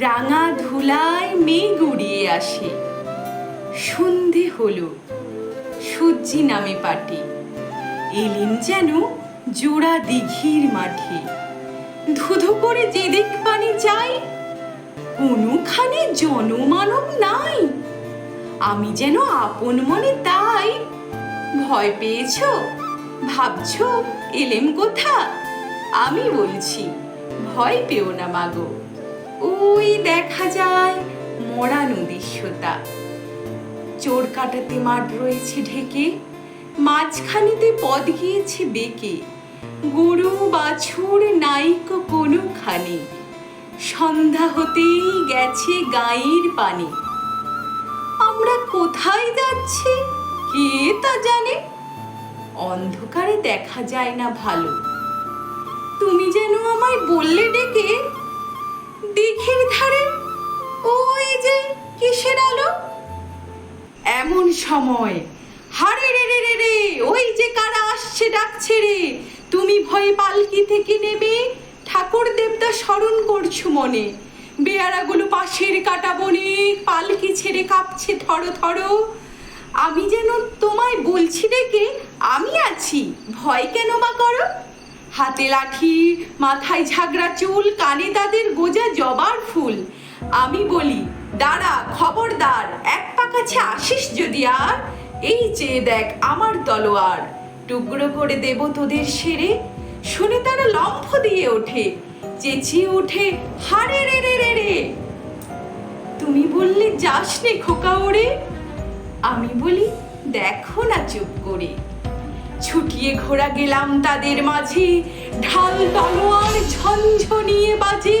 রাঙা ধুলায় মেঘ উড়িয়ে আসে। সন্ধে হলো, সূর্যি নামে পাটে। এলেন যেন জোড়া দিঘির মাঠে। ধুধু করে যেদিক পানি চাই, কোনোখানে জনমানব নাই। আমি যেন আপন মনে তাই। ভয় পেয়েছ? ভাবছ এলেম কোথা? আমি বলছি, ভয় পেও না মাগো। ওই দেখা যায় মরা নদীর সোতা। চোর কাটাতে মাঠ রয়েছে ঢেকে, মাঝখানেতে পদ গিয়েছে বেঁকে। গরু, বাছুর, নাইক কোনো কোনোখানে, সন্ধ্যা হতেই গেছে গায়ের পানে। আমরা কোথায় যাচ্ছি, কে তা জানে? অন্ধকারে দেখা যায় না ভালো। তুমি যেন আমায় বললে ডেকে দিঘির ধারে ওই যে কিসের আলো? এমন সময়, হারে রে রে রে রে, ওই যে কারা আসছে ডাকছে রে? তুমি ভয়ে পালকি থেকে নেমে ঠাকুর দেবতা স্মরণ করছ মনে। বেয়ারাগুলো পাশের কাটা বনে পালকি ছেড়ে কাঁপছে থরো থরো। আমি যেন তোমায় বলছি ডেকে আমি আছি, ভয় কেন বা করো? হাতে লাঠি, মাথায় ঝাগড়া চুল, কানে তাদের গোজা আমি বলি, দাঁড়া, খবরদার, এক পা কাছে আসিস যদি আর। এই চেয়ে দেখ আমার তলোয়ার, টুকরো করে দেব তোদের সেরে। শুনে তারা লম্ফ দিয়ে ওঠে, চেঁচিয়ে ওঠে, হারে রে রে রে রে। তুমি বললে যাস নে খোকা ওরে। আমি বলি, দেখো না চুপ করে। ছুটিয়ে ঘোরা গেলাম তাদের মাঝে, ঢাল তলোয়ার ঝনঝনিয়ে বাজে।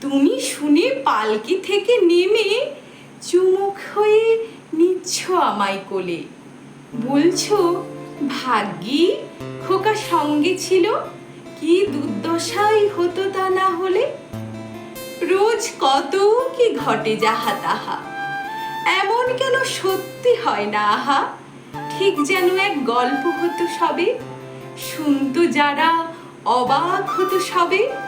তুমি শুনে পালকি থেকে নেমে চুমুক হয়ে নিচ্ছ আমায় কোলে। বলছো, ভাগ্যি, খোকা সঙ্গে ছিল, কি দুর্দশাই হতো তা না হলে? রোজ কত কি ঘটে যাহা তাহা। এমন কেন সত্যি হয় না আহা? ঠিক যেন এক গল্প হতো সবে। শুনতো যারা অবাক হতো সবে।